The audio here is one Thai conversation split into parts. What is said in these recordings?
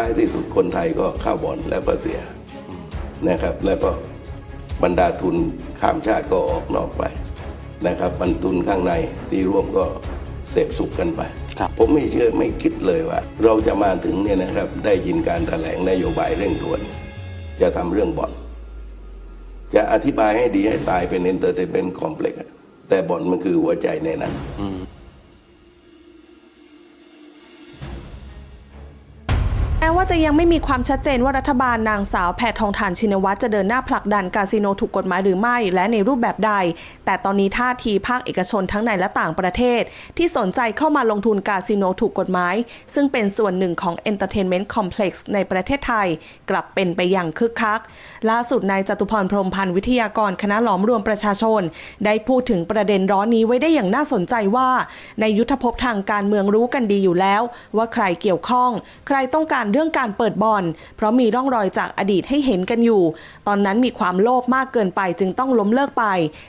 ท้ายที่สุดคนไทยก็เข้าบ่อนแล้วก็เสียนะครับ แล้วก็บรรดาทุนข้ามชาติก็ออกนอกไปนะครับบรรทุนข้างในที่ร่วมก็เสพสุขกันไปครับผมไม่เชื่อไม่คิดเลยว่า เราจะมาถึงเนี่ยนะครับ ได้ยินการแถลงนโยบายเร่งด่วน จะทำเรื่องบ่อน จะอธิบายให้ดีให้ตายเป็นเอนเตอร์เทนเมนต์คอมเพล็กซ์แต่บ่อนมันคือหัวใจในนั้น ว่าจะยังไม่มีความชัดเจนว่ารัฐบาลนางสาวแพทองทานชินวัตรจะเดินหน้าผลักดันคาสิโนถูกกฎหมายหรือไม่และในรูปแบบใด แต่ตอนนี้ท่าทีภาคเอกชนทั้งในและต่างประเทศ ที่สนใจเข้ามาลงทุนคาสิโนถูกกฎหมาย ซึ่งเป็นส่วนหนึ่งของ Entertainment Complex ในประเทศไทย กลับเป็นไปอย่างคึกคัก ล่าสุดนายจตุพรพรมพันธ์วิทยากรคณะหลอมรวมประชาชน ได้พูดถึงประเด็นร้อนนี้ไว้ได้อย่างน่าสนใจว่า ในยุทธภพทางการเมืองรู้กันดีอยู่แล้ว ว่าใครเกี่ยวข้อง ใครต้องการเรื่องื่องการเปิดบ่อนเพราะมีร่องรอยจากอดีตให้เห็นกันอยู่ ตอนนั้นมีความโลภมากเกินไปจึงต้องล้มเลิกไป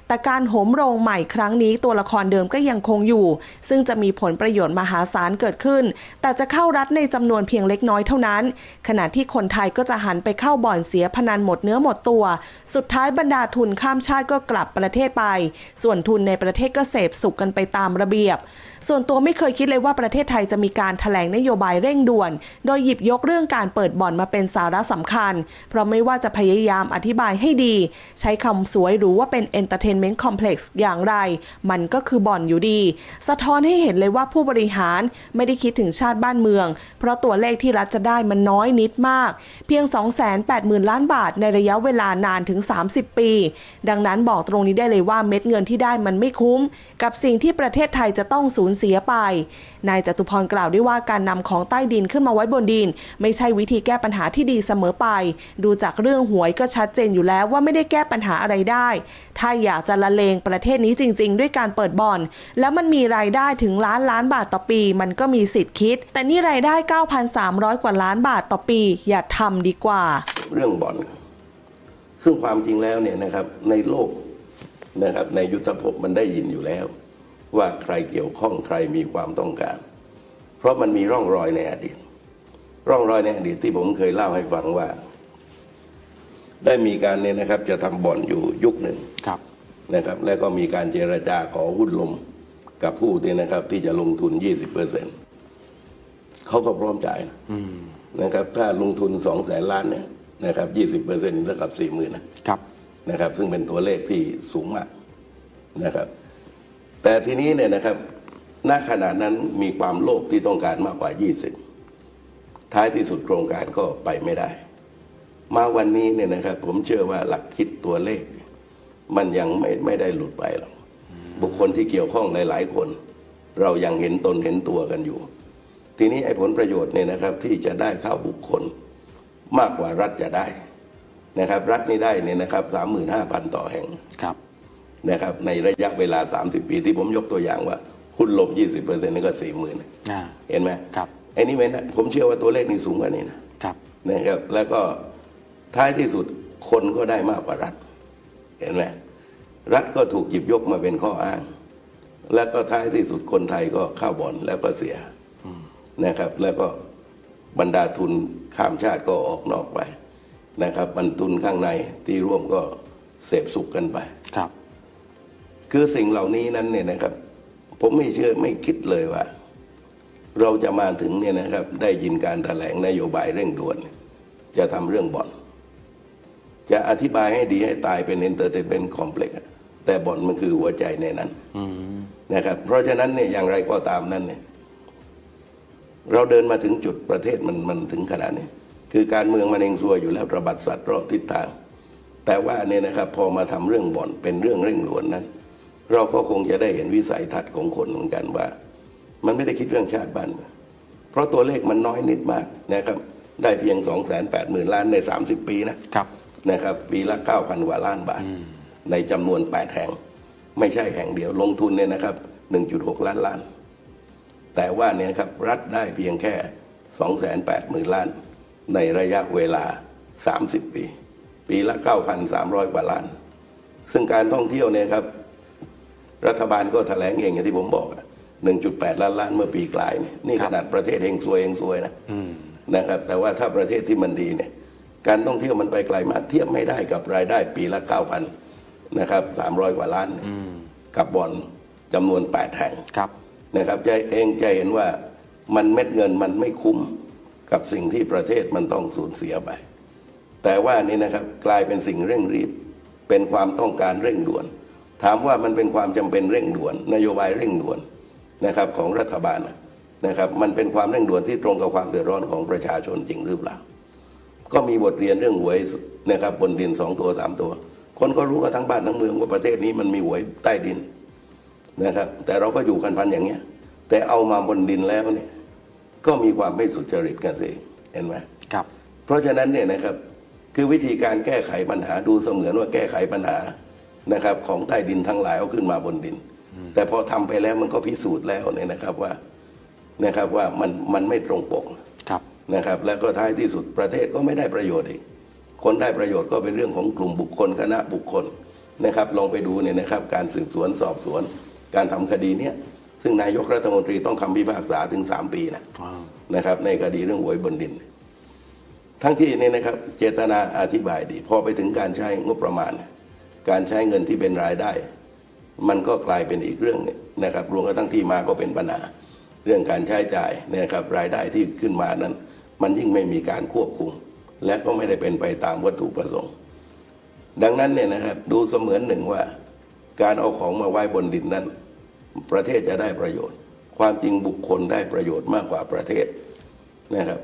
แต่การโหมโรงใหม่ครั้งนี้ตัวละครเดิมก็ยังคงอยู่ ซึ่งจะมีผลประโยชน์มหาศาลเกิดขึ้น แต่จะเข้ารัฐในจำนวนเพียงเล็กน้อยเท่านั้น ขณะที่คนไทยก็จะหันไปเข้าบ่อนเสียพนันหมดเนื้อหมดตัว สุดท้ายบรรดาทุนข้ามชาติก็กลับประเทศไป ส่วนทุนในประเทศก็เสพสุขกันไปตามระเบียบ ส่วนตัวไม่เคยคิดเลยว่าประเทศไทยจะมีการแถลงนโยบายเร่งด่วน โดยหยิบยกเรื่องการเปิดบ่อนมาเป็นสาระสำคัญ เพราะไม่ว่าจะพยายามอธิบายให้ดี ใช้คำสวยหรูว่าเป็น Entertainment Complex อย่างไร มันก็คือบ่อนอยู่ดี สะท้อนให้เห็นเลยว่าผู้บริหารไม่ได้คิดถึงชาติบ้านเมือง เพราะตัวเลขที่รัฐจะได้มันน้อยนิดมาก เพียง 280,000 ล้านบาทในระยะเวลานานถึง 30 ปี ดังนั้นบอกตรงนี้ได้เลยว่าเม็ดเงินที่ได้มันไม่คุ้ม กับสิ่งที่ประเทศไทยจะต้องสูญเสียไป นายจตุพรกล่าวด้วยว่าการนำของใต้ดินขึ้นมาไว้บนดินไม่ใช่วิธีแก้ปัญหาที่ดีเสมอไป ดูจากเรื่องหวยก็ชัดเจนอยู่แล้วว่าไม่ได้แก้ปัญหาอะไรได้ ถ้าอยากจะละเลงประเทศนี้จริง ๆ ด้วยการเปิดบ่อน แล้วมันมีรายได้ถึงล้านล้านบาทต่อปี มันก็มีสิทธิ์คิด แต่นี่รายได้ 9,300 กว่าล้านบาทต่อปี อย่าทำดีกว่า เรื่องบ่อน ซึ่งความจริงแล้วเนี่ยนะครับในโลกนะครับในยุทธภพมันได้ยินอยู่แล้ว ว่าใครเกี่ยวข้องใครมีความต้องการ เพราะมันมีร่องรอยในอดีต ร่องรอยในอดีตที่ผมเคยเล่าให้ฟังว่า ได้มีการเนี่ยนะครับ จะทำบ่อนอยู่ยุคหนึ่งครับนะครับ แล้วก็มีการเจรจาขอหุ้นลมกับผู้ที่นะครับ ที่จะลงทุน 20เปอร์เซ็นเขาก็พร้อมจ่ายนะนะครับ ถ้าลงทุน 2 แสนล้านเนี่ยนะครับ 20เปอร์เซ็นต์เท่ากับ4 0,000นะครับนะครับ ซึ่งเป็นตัวเลขที่สูงมากนะครับ แต่ทีนี้เนี่ยนะครับณขณะนั้นมีความโลภที่ต้องการมากกว่า 20 ท้ายที่สุดโครงการก็ไปไม่ได้ มาวันนี้เนี่ยนะครับ ผมเชื่อว่าหลักคิดตัวเลขเนี่ยมันยังไม่ไม่ได้หลุดไปหรอกบุคคลที่เกี่ยวข้องหลาย ๆ คน เรายังเห็นตนเห็นตัวกันอยู่ ทีนี้ไอ้ผลประโยชน์เนี่ยนะครับที่จะได้เข้าบุคคลมากกว่ารัฐจะได้นะครับ รัฐนี่ได้เนี่ยนะครับสามหมื่นห้าพันต่อแห่งครับนะครับ ในระยะเวลา 30 ปีที่ผมยกตัวอย่างว่าหุ้นลบ 20เปอร์เซ็นต์นี่ก็สี่หมื่นอ่าเห็นไหมครับไอ้นี่ไม่นะผมเชื่อว่าตัวเลขนี่สูงกว่านี้นะครับนะครับ แล้วก็ท้ายที่สุดคนก็ได้มากกว่ารัฐ เห็นไหมรัฐก็ถูกหยิบยกมาเป็นข้ออ้าง แล้วก็ท้ายที่สุดคนไทยก็เข้าบ่อนแล้วก็เสียนะครับ แล้วก็บรรดาทุนข้ามชาติก็ออกนอกไปนะครับบรรทุนข้างในที่ร่วมก็เสพสุขกันไปครับ คือสิ่งเหล่านี้นั้นเนี่ยนะครับ ผมไม่เชื่อไม่คิดเลยว่า เราจะมาถึงเนี่ยนะครับ ได้ยินการแถลงนโยบายเร่งด่วน จะทำเรื่องบ่อน จะอธิบายให้ดีให้ตายเป็นเอนเตอร์เทนเมนต์คอมเพล็กซ์แต่บ่อนมันคือหัวใจในนั้นนะครับ เพราะฉะนั้นเนี่ยอย่างไรก็ตามนั้นเนี่ยเราเดินมาถึงจุดประเทศมันมันถึงขนาดนี้ คือการเมืองมันเองซวยอยู่แล้วระบาดสัตว์รอบทิศทาง แต่ว่าเนี่ยนะครับพอมาทำเรื่องบ่อนเป็นเรื่องเร่งด่วนนั้น เราก็คงจะได้เห็นวิสัยทัศน์ของคนเหมือนกันว่า มันไม่ได้คิดเรื่องชาติบ้านเมืองเพราะตัวเลขมันน้อยนิดมากนะครับ ได้เพียง 2 8 0 0 0 0 ล้านใน 30 ปีนะครับนะครับ ปีละ 9,000 กว่าล้านบาท ในจำนวน 8 แห่ง ไม่ใช่แห่งเดียวลงทุนเนี่ยนะครับ 1.6 ล้านล้าน แต่ว่าเนี่ยนะครับรัฐได้เพียงแค่ 280,000 ล้าน ในระยะเวลา 30 ปี ปีละ 9,300 กว่าล้าน ซึ่งการท่องเที่ยวเนี่ยครับ รัฐบาลก็แถลงเองอย่างที่ผมบอกอะ 1.8 ล้านล้านเมื่อปีกลายเนี่ยนี่ครัขบนาดประเทศเองซวยเองซวยนะอืมนะครับ แต่ว่าถ้าประเทศที่มันดีเนี่ย การท่องเที่ยวมันไปไกลมากเทียบไม่ได้กับรายได้ปีละเก้าพันนะครับสามร้อยกว่าล้านเนี่ยกับบ่อนจำนวนแปดแห่งครับนะครับจะเองจะเห็นว่ามันเม็ดเงินมันไม่คุ้มกับสิ่งที่ประเทศมันต้องสูญเสียไป แต่ว่านี่นะครับกลายเป็นสิ่งเร่งรีบ เป็นความต้องการเร่งด่วน ถามว่ามันเป็นความจำเป็นเร่งด่วน นโยบายเร่งด่วน นะครับของรัฐบาลน่ะนะครับมันเป็นความเร่งด่วนที่ตรงกับความเดือดร้อนของประชาชนจริงหรือเปล่า ก็มีบทเรียนเรื่องหวยนะครับบนดินสองตัวสามตัว คนก็รู้กันทั้งบ้านทั้งเมืองว่าประเทศนี้มันมีหวยใต้ดินนะครับ แต่เราก็อยู่กันพันอย่างเงี้ย แต่เอามาบนดินแล้วเนี่ยก็มีความไม่สุจริตกันสิเห็นไหมครับ เพราะฉะนั้นเนี่ยนะครับคือวิธีการแก้ไขปัญหาดูเสมือนว่าแก้ไขปัญหานะครับของใต้ดินทั้งหลายเอาขึ้นมาบนดิน แต่พอทำไปแล้วมันก็พิสูจน์แล้วเนี่ยนะครับว่านะครับว่ามันมันไม่ตรงปกครับนะครับ แล้วก็ท้ายที่สุดประเทศก็ไม่ได้ประโยชน์อีกคนได้ประโยชน์ก็เป็นเรื่องของกลุ่มบุคคลคณะบุคคลนะครับ ลองไปดูเนี่ยนะครับ การสืบสวนสอบสวน การทำคดีเนี้ยซึ่งนายกรัฐมนตรีต้องคำพิพากษาถึงสามปีนะว้าวนะครับ ในคดีเรื่องหวยบนดิน ทั้งที่เนี่ยนะครับ เจตนาอธิบายดี พอไปถึงการใช้งบประมาณ การใช้เงินที่เป็นรายได้ มันก็กลายเป็นอีกเรื่องหนึ่งนะครับรวมกระทั่งที่มาก็เป็นปัญหาเรื่องการใช้จ่ายนะครับรายได้ที่ขึ้นมานั้น มันยิ่งไม่มีการควบคุม และก็ไม่ได้เป็นไปตามวัตถุประสงค์ ดังนั้นเนี่ยนะครับดูเสมือนหนึ่งว่า การเอาของมาไว้บนดินนั้น ประเทศจะได้ประโยชน์ ความจริงบุคคลได้ประโยชน์มากกว่าประเทศนะครับ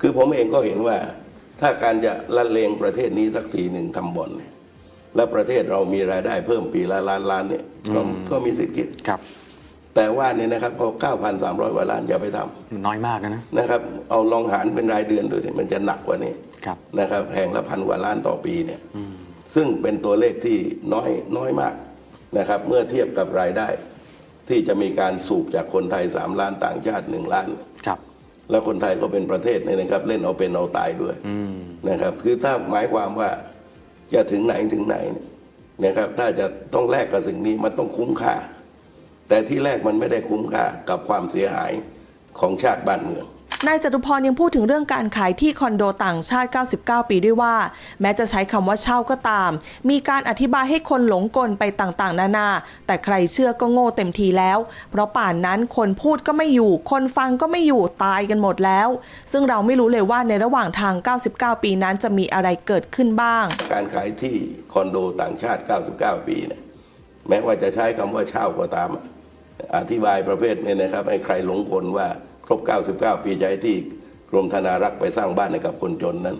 คือผมเองก็เห็นว่าถ้าการจะละเลงประเทศนี้สักทีหนึ่งทำบ่อนเนี่ย แล้วประเทศเรามีรายได้เพิ่มปีละล้านล้านเนี่ยก็ก็มีสิทธิ์คิด ครับ แต่ว่าเนี่ยนะครับพอ9,300กว่าล้านอย่าไปทำมันน้อยมากนะนะครับ เอาลองหารเป็นรายเดือนดูเนี่ยมันจะหนักกว่านี้ครับ นะครับแห่งละพันกว่าล้านต่อปีเนี่ยซึ่งเป็นตัวเลขที่น้อยน้อยมากนะครับ เมื่อเทียบกับรายได้ ที่จะมีการสูบจากคนไทย 3 ล้านต่างชาติ 1 ล้าน ครับ แล้วคนไทยก็เป็นประเทศเนี่ยนะครับ เล่นเอาเป็นเอาตายด้วยอืมนะครับ คือถ้าหมายความว่า จะถึงไหนถึงไหนเนี่ยนะครับ ถ้าจะต้องแลกกับสิ่งนี้มันต้องคุ้มค่า แต่ที่แรกมันไม่ได้คุ้มค่ากับความเสียหายของชาติบ้านเมือง นายจตุพรยังพูดถึงเรื่องการขายที่คอนโดต่างชาติ 99 ปีด้วยว่า แม้จะใช้คำว่าเช่าก็ตาม มีการอธิบายให้คนหลงกลไปต่างๆ นานา แต่ใครเชื่อก็โง่เต็มทีแล้ว เพราะป่านนั้นคนพูดก็ไม่อยู่ คนฟังก็ไม่อยู่ตายกันหมดแล้ว ซึ่งเราไม่รู้เลยว่าในระหว่างทาง 99 ปีนั้นจะมีอะไรเกิดขึ้นบ้าง การขายที่คอนโดต่างชาติ 99 ปีเนี่ยแม้ว่าจะใช้คำว่าเช่าก็ตาม อธิบายประเภทเนี่ยนะครับให้ใครหลงกลว่า ครบ 99 ปีจะให้ที่กรมธนารักษ์ไปสร้างบ้านให้กับคนจนนั้น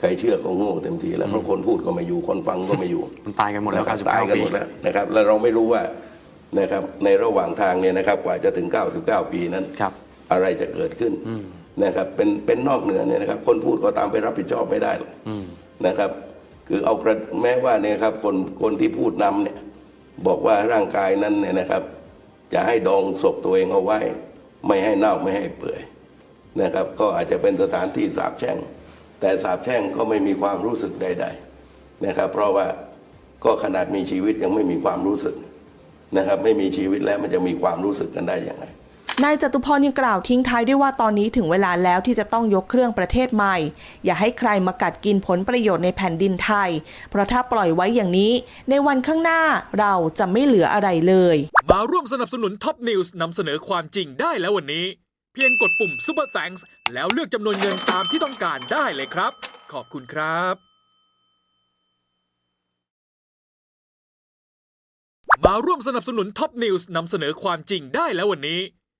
ใครเชื่อก็โง่เต็มทีแล้วเพราะคนพูดก็ไม่อยู่คนฟังก็ไม่อยู่มันตายกันหมดแล้วนะครับ99ตายกันปีหมดแล้วนะครับแล้วเราไม่รู้ว่านะครับในระหว่างทางเนี่ยนะครับกว่าจะถึง 99 ปีนั้นครับอะไรจะเกิดขึ้นนะครับเป็นเป็นนอกเหนือเนี่ยนะครับ คนพูดก็ตามไปรับผิดชอบไม่ได้หรอกนะครับ คือเอากระแม้ว่าเนี่ยนะครับคนคนที่พูดนำเนี่ยบอกว่าร่างกายนั้นเนี่ยนะครับ จะให้ดองศพตัวเองเอาไว้ ไม่ให้เน่าไม่ให้เปื่อยนะครับก็อาจจะเป็นสถานที่สาบแช่ง แต่สาบแช่งก็ไม่มีความรู้สึกใด ๆนะครับ เพราะว่าก็ขนาดมีชีวิตยังไม่มีความรู้สึกนะครับ ไม่มีชีวิตแล้วมันจะมีความรู้สึกกันได้อย่างไร นายจตุพรยังกล่าวทิ้งท้ายด้วยว่าตอนนี้ถึงเวลาแล้วที่จะต้องยกเครื่องประเทศใหม่ อย่าให้ใครมากัดกินผลประโยชน์ในแผ่นดินไทย เพราะถ้าปล่อยไว้อย่างนี้ ในวันข้างหน้าเราจะไม่เหลืออะไรเลย มาร่วมสนับสนุนท็อปนิวส์นำเสนอความจริงได้แล้ววันนี้ เพียงกดปุ่ม Super Thanks แล้วเลือกจำนวนเงินตามที่ต้องการได้เลยครับ ขอบคุณครับมาร่วมสนับสนุนท็อปนิวส์นำเสนอความจริงได้แล้ววันนี้